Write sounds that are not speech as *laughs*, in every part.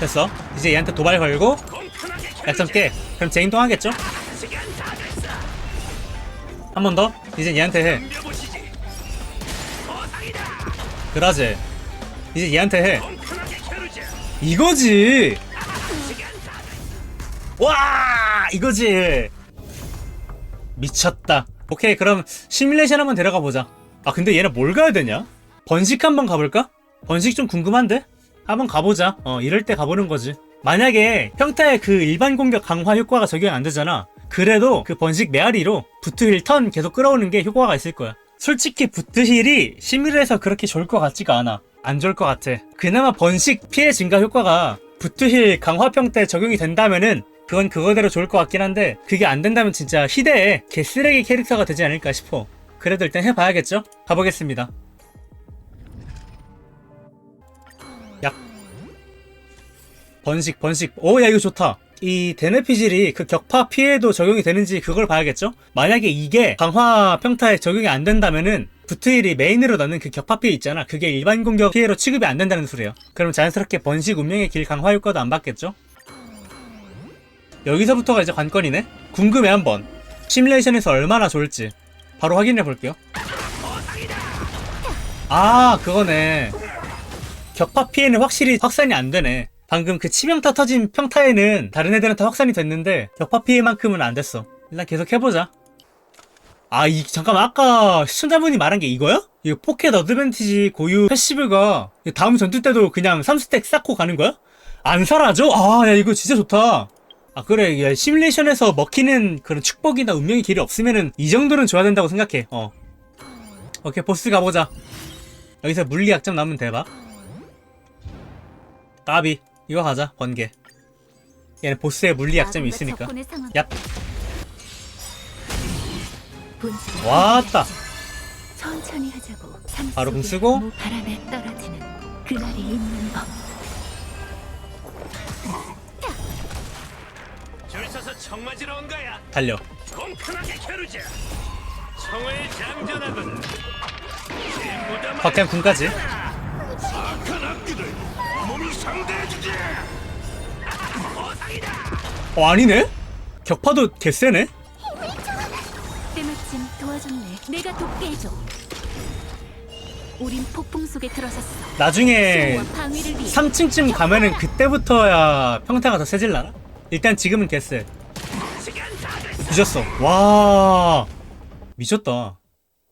됐어? 이제 얘한테 도발 걸고 약점 깨. 그럼 제 행동하겠죠? 한 번 더? 이제 얘한테 해. 그러지 이제 얘한테 해. 이거지! 와! 이거지! 미쳤다. 오케이 그럼 시뮬레이션 한번 데려가 보자. 아 근데 얘네 뭘 가야 되냐? 번식 한번 가볼까? 번식 좀 궁금한데? 한번 가보자. 어 이럴 때 가보는 거지. 만약에 평타의 그 일반 공격 강화 효과가 적용이 안 되잖아. 그래도 그 번식 메아리로 부트힐 턴 계속 끌어오는 게 효과가 있을 거야. 솔직히 부트 힐이 시뮬에서 그렇게 좋을 것 같지가 않아. 안 좋을 것 같아. 그나마 번식 피해 증가 효과가 부트 힐 강화 평타에 적용이 된다면은 그건 그거대로 좋을 것 같긴 한데 그게 안 된다면 진짜 희대의 개쓰레기 캐릭터가 되지 않을까 싶어. 그래도 일단 해봐야겠죠? 가보겠습니다 번식 번식. 오 야 이거 좋다. 이 데네피질이 그 격파 피해도 적용이 되는지 그걸 봐야겠죠? 만약에 이게 강화 평타에 적용이 안 된다면은 부트일이 메인으로 넣는 그 격파 피해 있잖아. 그게 일반 공격 피해로 취급이 안 된다는 소리예요. 그럼 자연스럽게 번식 운명의 길 강화 효과도 안 받겠죠? 여기서부터가 이제 관건이네. 궁금해 한번. 시뮬레이션에서 얼마나 좋을지. 바로 확인해 볼게요. 아 그거네. 격파 피해는 확실히 확산이 안 되네. 방금 그 치명타 터진 평타에는 다른 애들한테 확산이 됐는데 격파 피해만큼은 안 됐어. 일단 계속 해보자. 아, 이 잠깐만 아까 시청자분이 말한 게 이거야? 이거 포켓 어드밴티지 고유 패시브가 다음 전투 때도 그냥 3스택 쌓고 가는 거야? 안 사라져? 아, 야 이거 진짜 좋다. 아 그래 야, 시뮬레이션에서 먹히는 그런 축복이나 운명의 길이 없으면은 이 정도는 줘야 된다고 생각해. 어. 오케이 보스 가보자. 여기서 물리 약점 나오면 대박. 까비 이거 가자 번개. 얘는 보스의 물리 약점이 있으니까. 얍. 왔다. 천천히 하자고. 삶 바로 궁 속에 쓰고. 바람에 떨어지는 그날이 있는 법. 줄 서서 청 맞으러 온 거야. 달려. 공평하게 겨루자. 장전하거든. 무덤 박태환 군까지. 몸이 상대해주지. 어 아니네? 격파도 개쎄네? 때마침 도와줬네 내가 돕게 해줘 우린 폭풍 속에 들어섰어 나중에 수호와 방위를 위해 3층쯤 가면은 그때부터야 평타가 더 세질라나? 일단 지금은 개쎄 뒤졌어 와 미쳤다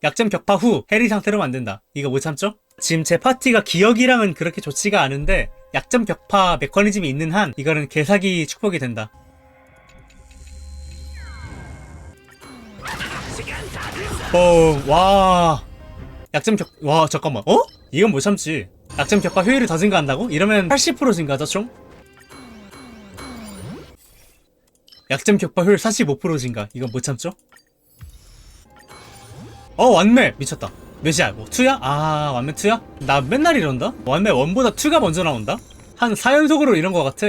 약점 격파 후 해리 상태로 만든다 이거 못 참죠? 지금 제 파티가 기억이랑은 그렇게 좋지가 않은데 약점 격파 메커니즘이 있는 한 이거는 개사기 축복이 된다 어, 와. 약점 격, 와, 잠깐만. 어? 이건 못 참지. 약점 격파 효율이 더 증가한다고? 이러면 80% 증가죠, 총? 약점 격파 효율 45% 증가. 이건 못 참죠? 어, 완매! 미쳤다. 몇이야? 뭐, 2야? 아, 완매 2야? 나 맨날 이런다? 완매 1보다 2가 먼저 나온다? 한 4연속으로 이런 것 같아.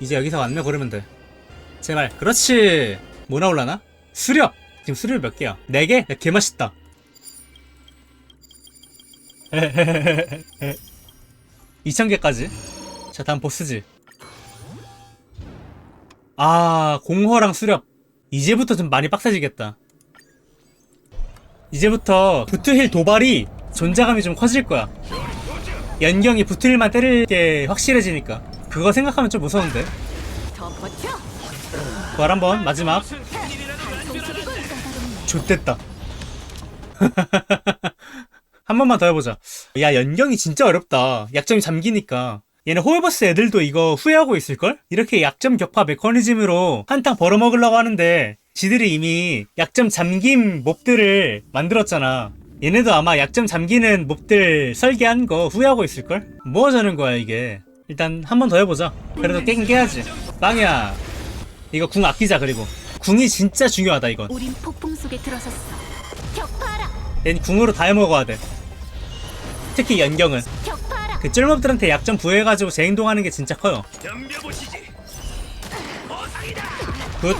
이제 여기서 완매 고르면 돼. 제발 그렇지 뭐 나올라나? 수렵 지금 수렵 몇 개야? 4개? 야, 개맛있다 *laughs* 2000개까지 자 다음 보스지 아 공허랑 수렵 이제부터 좀 많이 빡세지겠다. 이제부터 부트힐 도발이 존재감이 좀 커질 거야. 연경이 부트힐만 때릴 게 확실해지니까. 그거 생각하면 좀 무서운데. 부활 한번 마지막. 좋됐다. *laughs* 한 번만 더 해보자. 야 연경이 진짜 어렵다. 약점이 잠기니까 얘네 홀버스 애들도 이거 후회하고 있을걸? 이렇게 약점 격파 메커니즘으로 한탕 벌어먹으려고 하는데 지들이 이미 약점 잠김 몹들을 만들었잖아. 얘네도 아마 약점 잠기는 몹들 설계한 거 후회하고 있을걸? 뭐 하자는 거야 이게? 일단 한 번 더 해보자. 그래도 깨긴 깨야지. 빵이야. 이거 궁 아끼자 그리고. 궁이 진짜 중요하다 이건. 우린 폭풍 속에 들어섰어. 격파하라! 얜 궁으로 다 해먹어야 돼. 특히 연경은. 격파하라 그 쫄몹들한테 약점 부여해가지고 재행동하는 게 진짜 커요. 굿.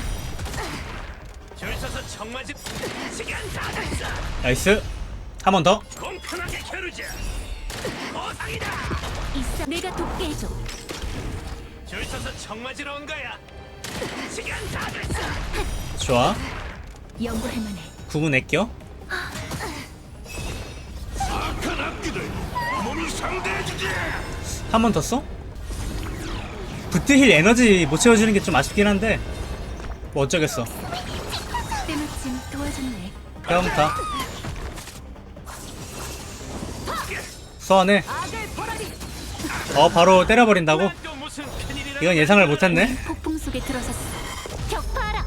나이스. 한 번 더. 내가 돕게 해줘. 줄 서서 청 맞으러 온 거야. 시간 다 됐어. 좋아 연구할 만해. 구분 애껴 악한 악기들. 한 번 더 써? 부트힐 에너지 못 채워주는 게 좀 아쉽긴 한데 뭐 어쩌겠어 때마침 도와줬네. 평타 소환해. 어 바로 때려버린다고? 이건 예상을 못했네 폭풍 속에 들어섰어. 격파하라.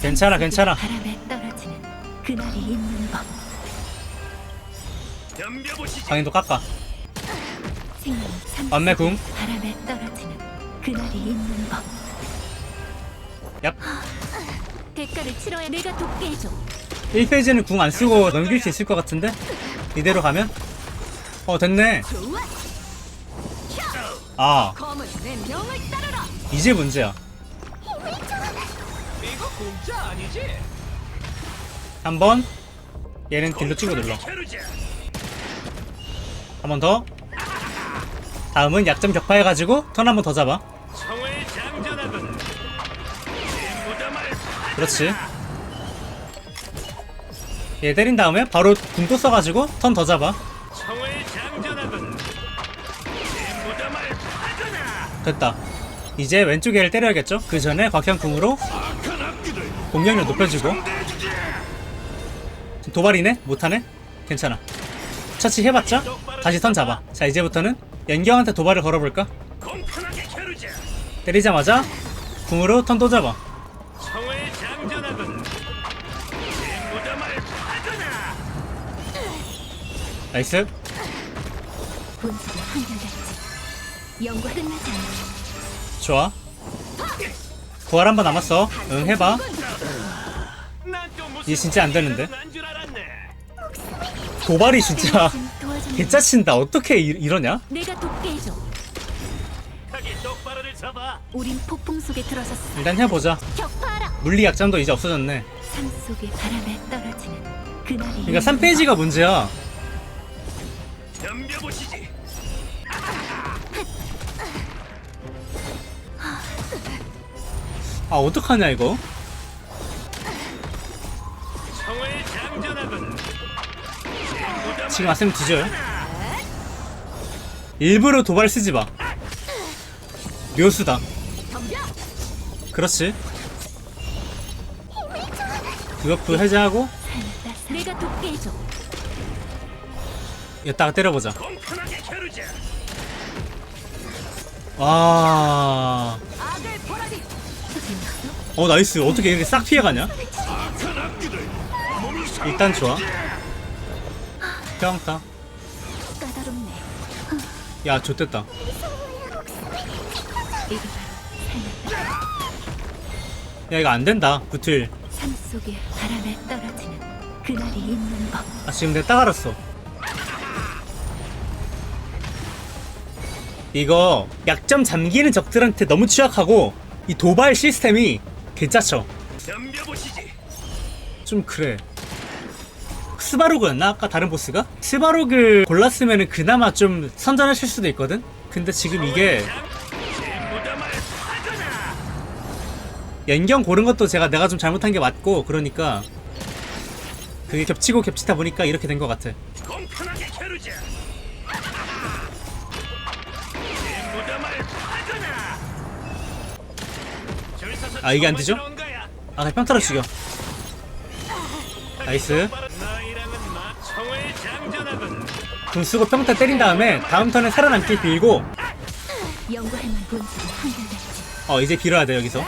괜찮아 괜찮아 바람에 떨어지는 그날이 있는 법. 덤벼보시지. 방인도 깎아 안매 궁 바람에 떨어지는 그날이 있는 법. 얍 대가를 치러야 내가 돕게 해줘. 1페이지는 궁 안 쓰고 넘길 수 있을 것 같은데? 이대로 가면? 어 됐네 좋아. 아 검은 내 명을 따르라. 이제 문제야 이거 공짜 아니지? 한 번 얘는 딜로 치고 눌러. 한 번 더 다음은 약점 격파해가지고 턴 한 번 더 잡아 그렇지 얘 때린 다음에 바로 궁또 써가지고 턴 더 잡아. 됐다 이제 왼쪽 애를 때려야겠죠? 그 전에 곽현궁으로 공격력 높여주고. 도발이네? 못하네? 괜찮아 처치 해봤자 다시 턴 잡아 자 이제부터는 연경한테 도발을 걸어볼까? 때리자마자 궁으로 턴또 잡아. 나이스 본질이 한결같지. 연구 끝나지 않아. 좋아 부활 한 번 남았어 응 해봐 이게 진짜 안 되는데? 난줄 알았네. 도발이 진짜. 개짜친다 어떻게 이, 이러냐? 우린 폭풍 속에 들어섰어. 일단 해보자 격파하라. 물리 약점도 이제 없어졌네 삶 속에 바람에 떨어지는 그날이. 그러니까 3페이지가 문제야 덤벼보시지. 아 어떡하냐 이거 장전하군. 지금 왔으면 뒤져요 일부러 도발 쓰지 마 묘수다. 그렇지 그것부 해제하고 살렸다. 내가 돕게 해줘. 이따가 때려보자. 와... 재밌어? 어 나이스 어떻게 이렇게 싹 피해가냐 일단. 좋아 평타 까다롭네. 야 살렸다. 야 이거 안 된다 부틀 삶 속에 바람에 떨어지는 그날이 있는 법. 아 지금 내가 딱 알았어 이거 약점 잠기는 적들한테 너무 취약하고 이 도발 시스템이 개짜쳐 덤벼보시지. 좀 그래 스바로그였나 아까 다른 보스가? 스바로그 골랐으면 그나마 좀 선전하실 수도 있거든? 근데 지금 이게 연경 고른 것도 제가 내가 좀 잘못한 게 맞고 그러니까 그게 겹치고 겹치다 보니까 이렇게 된 것 같아 공평하게 겨루자. 이 무덤을 파거나. 줄 서서 아, 이게 안 되죠? 청 맞으러 온 거야. 아 그냥 평타로 죽여 나이스 너희랑은 마 청의 장전하군. 궁 쓰고 평타 때린 다음에 다음 턴에 살아남길 빌고 연구할 만. 어 이제 빌어야 돼 여기서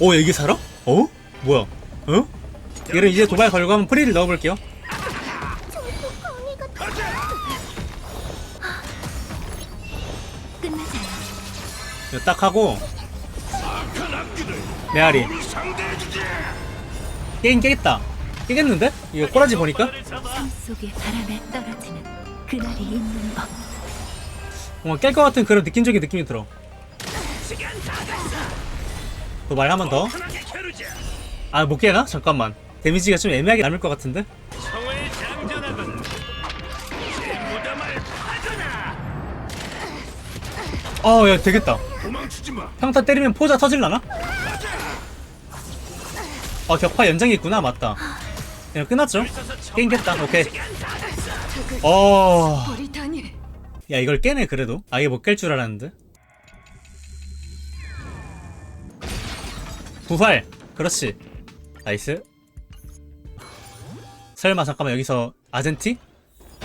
오 여기 살아? 어? 뭐야? 어? 얘를 이제 도발 걸고 한번 프리를 넣어볼게요. 이거 딱 하고 메아리. 게임 깨겠다 깨겠는데? 이거 꼬라지 보니까? 법. 뭔가 깰 것 같은 그런 느낌적인 느낌이 들어. 그 도발 한 번 더. 아, 못 깨나? 잠깐만. 데미지가 좀 애매하게 남을 것 같은데? 어, 야, 되겠다. 평타 때리면 포자 터질라나? 어, 격파 연장이 있구나. 맞다. 그냥 끝났죠? 게임 깼다. 오케이. 어. 야, 이걸 깨네, 그래도. 아예 못 깰 줄 알았는데. 부활 그렇지 나이스 설마 잠깐만 여기서 아젠티?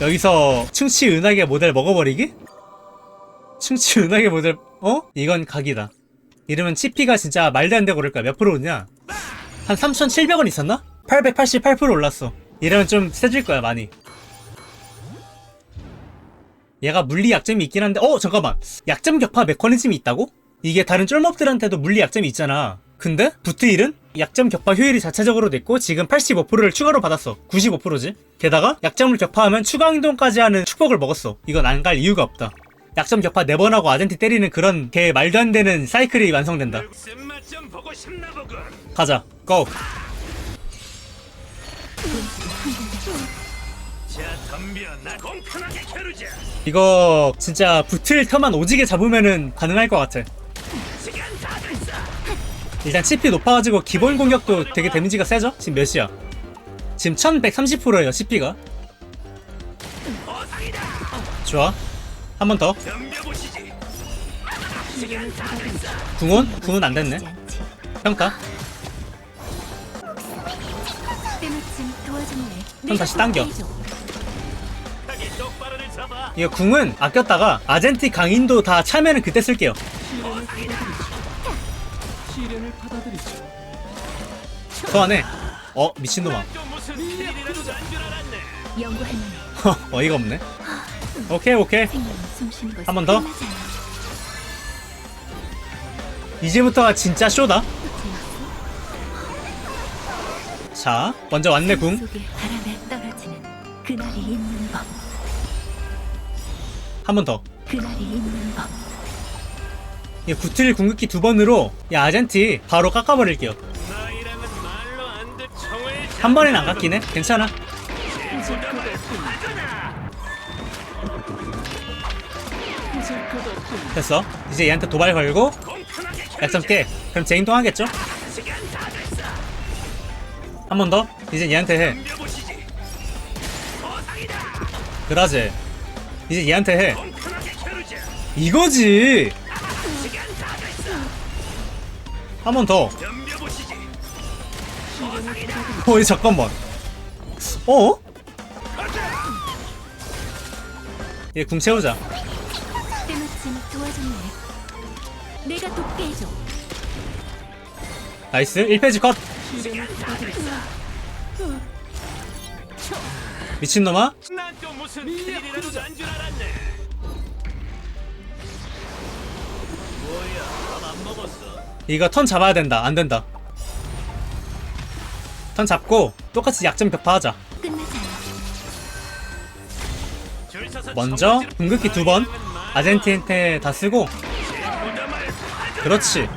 여기서 충치 은하계 모델 먹어버리기? 충치 은하계 모델 어? 이건 각이다 이러면 치피가 진짜 말도 안 되고 그럴 거야 몇 프로냐 한 3,700원 있었나? 888% 올랐어 이러면 좀 세질 거야 많이 얘가 물리 약점이 있긴 한데 어 잠깐만 약점 격파 메커니즘이 있다고? 이게 다른 쫄몹들한테도 물리 약점이 있잖아 근데 부트일은 약점 격파 효율이 자체적으로 됐고 지금 85%를 추가로 받았어 95%지 게다가 약점을 격파하면 추가 행동까지 하는 축복을 먹었어 이건 안 갈 이유가 없다 약점 격파 4번 하고 아젠티 때리는 그런 개 말도 안 되는 사이클이 완성된다. 가자 고. 이거 진짜 붙을 터만 오지게 잡으면은 가능할 것 같아. 일단 CP 높아가지고 기본 공격도 되게 데미지가 세죠? 지금 몇이야? 지금 1130%예요 CP가. 좋아 한 번 더. 궁원? 궁은 안 됐네 도와줬네. 그럼 다시 당겨. 이거 궁은 아꼈다가 아젠티 강인도 다 차면은 그때 쓸게요 소환해 어 미친놈아 어이가 없네 오케이 오케이 숨쉬는 한번 더? 끝나지 않아. 이제부터가 진짜 쇼다? 자 먼저 왔네 궁 속에 바람에 떨어지는 그날이 있는 법. 한 번 더. 그날이 있는 법. 이 구틀 궁극기 두 번으로 야 아젠티 바로 깎아버릴게요. 한 번엔 안 깎이네. 괜찮아. 됐어. 이제 얘한테 도발 걸고 약점 깨. 그럼 재행동 하겠죠? 한 번 더. 이제 얘한테 해. 그라제. 이제 얘한테 해. 이거지. 한 번 더. 어이 잠깐만. 어? 얘궁 채우자. 때마침 도와줬네. 내가 돕게 해줘. 나이스. 1페이지 컷. 미친놈아. 난또 무슨 일이라도 난줄 알았네. 뭐야? 밥안 먹었어? 이거 턴 잡아야 된다. 안 된다. 턴 잡고 똑같이 약점 격파하자. 먼저 궁극기 두 번. 아젠티한테 다 쓰고. 그렇지.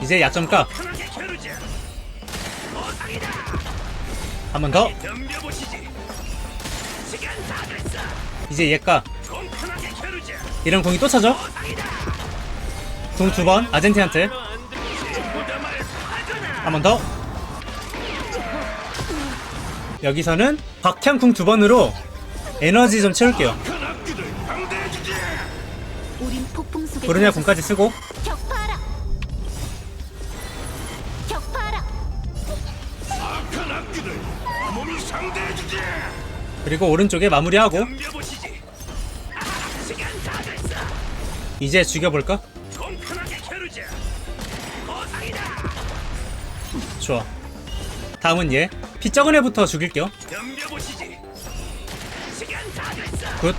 이제 약점. 보상이다. 한번 더. 이제 얘 까. 공평하게 겨루자. 이런 궁이 또 차죠? 궁 두 번. 아젠티한테. 한 번 더. 여기서는 박향 궁 두 번으로 에너지 좀 채울게요. 우린 폭풍 속에 브루냐. 궁까지 쓰고 격파하라. 격파하라. 큰 악기들 몸이 상대해주지. 그리고 오른쪽에 마무리하고 덤벼보시지. 시간 다 됐어. 이제 죽여볼까? 좋아. 다음은 얘. 피 적은 애부터 죽일게요. 굿.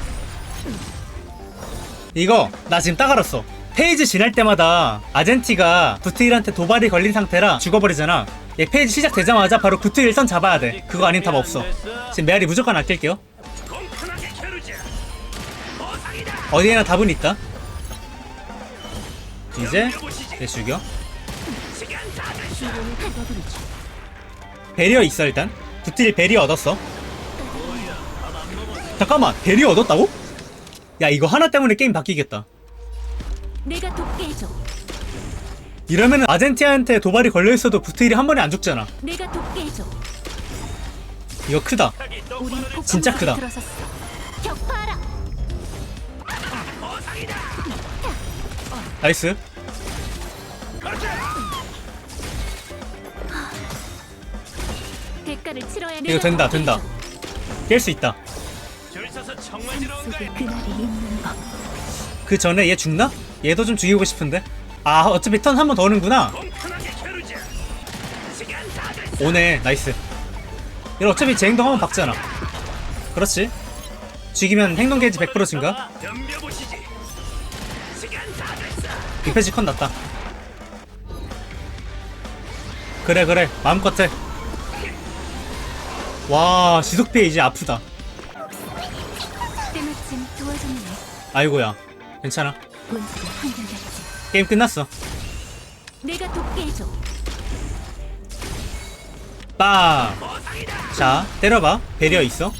이거 나 지금 딱 알았어. 페이지 지날 때마다 아젠티가 구트일한테 도발이 걸린 상태라 죽어버리잖아. 얘 페이지 시작되자마자 바로 구트일 선 잡아야 돼. 그거 아닌 답 없어. 지금 메아리 무조건 아낄게요. 어디에나 답은 있다. 이제. 얘 죽여. 베리어 있어 일단. 구트일 베리어 얻었어. 잠깐만 베리어 얻었다고? 야 이거 하나 때문에 게임 바뀌겠다 내가 돕게 해줘. 이러면 은 아젠티아한테 도발이 걸려있어도 부트일이 한 번에 안 죽잖아 내가 돕게 해줘. 이거 크다 우린 폭풍 진짜 속에 크다. 들어섰어. 격파하라. 나이스 대가를 치러야 이거 된다 된다. 깰 수 있다. 줄 서서 정 맞으러 온 속에 거야. 그날이 있는 법. 그 전에 얘 죽나? 얘도 좀 죽이고 싶은데? 아 어차피 턴 한 번 더 오는구나. 공평하게 겨루자. 시간 다 됐어. 오네 나이스. 얘 어차피 제 행동 한 번 박잖아. 그렇지. 죽이면 행동 게이지 100% 증가. 덤벼보시지. 시간 다 됐어. 리페지 컷 났다. 그래 그래. 마음껏 해 와 지속피해 이제 아프다 때마침 도와줬네. 아이고야 괜찮아. 게임 끝났어 내가 돕게 해줘. 빵! 자 때려봐 배리어 있어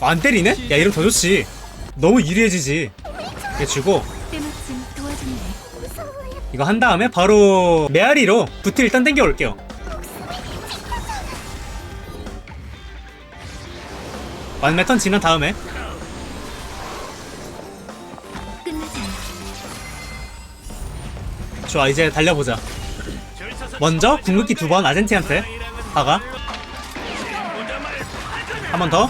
안 때리네? 야 이러면 더 좋지 너무 유리해지지 얘 주고 때마침 도와줬네. 이거 한 다음에 바로 메아리로 부트 일단 땡겨 올게요 완메턴 지난 다음에 끝나지 않아. 좋아 이제 달려보자 먼저 궁극기 온 두. 번 아젠티한테 파거나 한번 더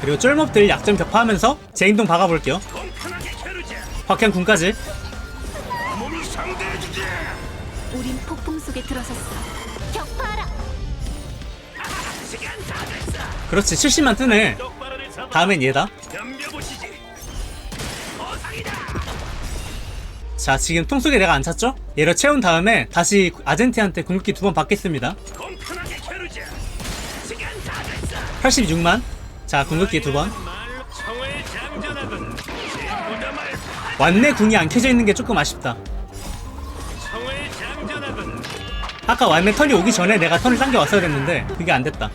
그리고 쫄몹들 약점 격파하면서 제 행동 박아볼게요 몸이 상대해주지 우린 폭풍 속에 들어섰어. 그렇지 70만 뜨네. 다음엔 얘다. 자 지금 통 속에 내가 안 찼죠? 얘를 채운 다음에 다시 아젠티한테 궁극기 두 번 받겠습니다. 공평하게 겨루자. 시간 다 됐어. 86만. 자 궁극기 두번. 완내 궁이 안 켜져 있는 게 조금 아쉽다. 아까 완내 턴이 오기 전에 내가 턴을 당겨 왔어야 됐는데 그게 안 됐다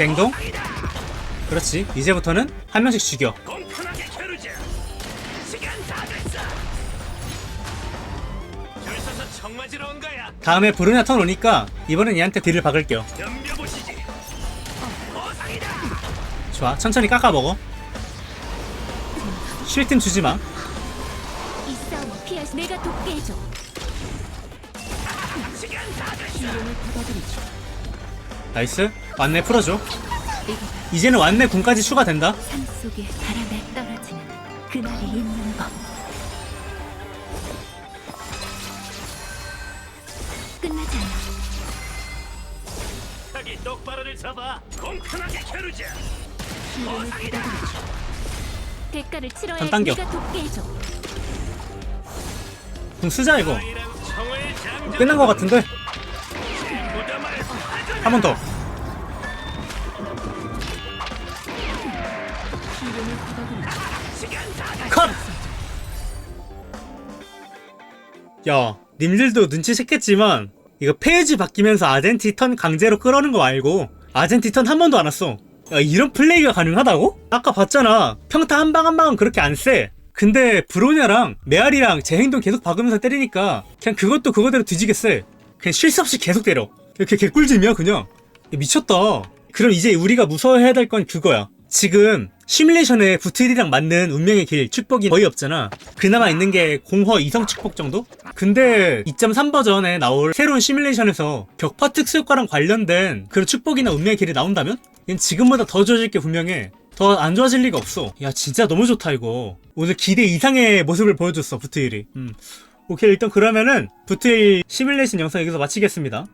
쟁동? 그렇지. 이제부터는 한 명씩 죽여. 다 됐어. 다음에 브루냐 턴 오니까 이번엔 얘한테 딜을 박을게요. 좋아. 천천히 깎아 먹어. 쉴 틈 주지마. 내가 돕게 해줘. 시간 다 됐어. 이름을 받아들이지. 나이스 완내 풀어줘 이제는 완내 궁까지 추가된다 삶 속에 바람에 떨어지는 그날이 있는 법. 끝나지 않아. 자기 똑바로를 잡아 공평하게 겨루자 받아들이지. 대가를 치러야 전 당겨. 내가 돕게 해줘. 궁 쓰자 이거 끝난 거 같은데 한 번 더. 컷! 야, 님들도 눈치챘겠지만 이거 페이지 바뀌면서 아젠티 턴 강제로 끌어오는 거 말고 아젠티 턴 한 번도 안 왔어. 야, 이런 플레이가 가능하다고? 아까 봤잖아. 평타 한 방 한 방은 그렇게 안 세. 근데 브로냐랑 메아리랑 제 행동 계속 박으면서 때리니까 그냥 그것도 그거대로 뒤지게 세. 그냥 쉴새 없이 계속 때려. 이렇게 개꿀잼이야 그냥. 야, 미쳤다. 그럼 이제 우리가 무서워해야 될 건 그거야. 지금 시뮬레이션에 부틀이랑 맞는 운명의 길 축복이 거의 없잖아. 그나마 있는 게 공허 이성 축복 정도? 근데 2.3 버전에 나올 새로운 시뮬레이션에서 격파 특수 효과랑 관련된 그런 축복이나 운명의 길이 나온다면? 이건 지금보다 더 좋아질 게 분명해. 더 안 좋아질 리가 없어. 야 진짜 너무 좋다 이거. 오늘 기대 이상의 모습을 보여줬어 부트일이. 음. 오케이 일단 그러면은 부트일 시뮬레이션 영상 여기서 마치겠습니다.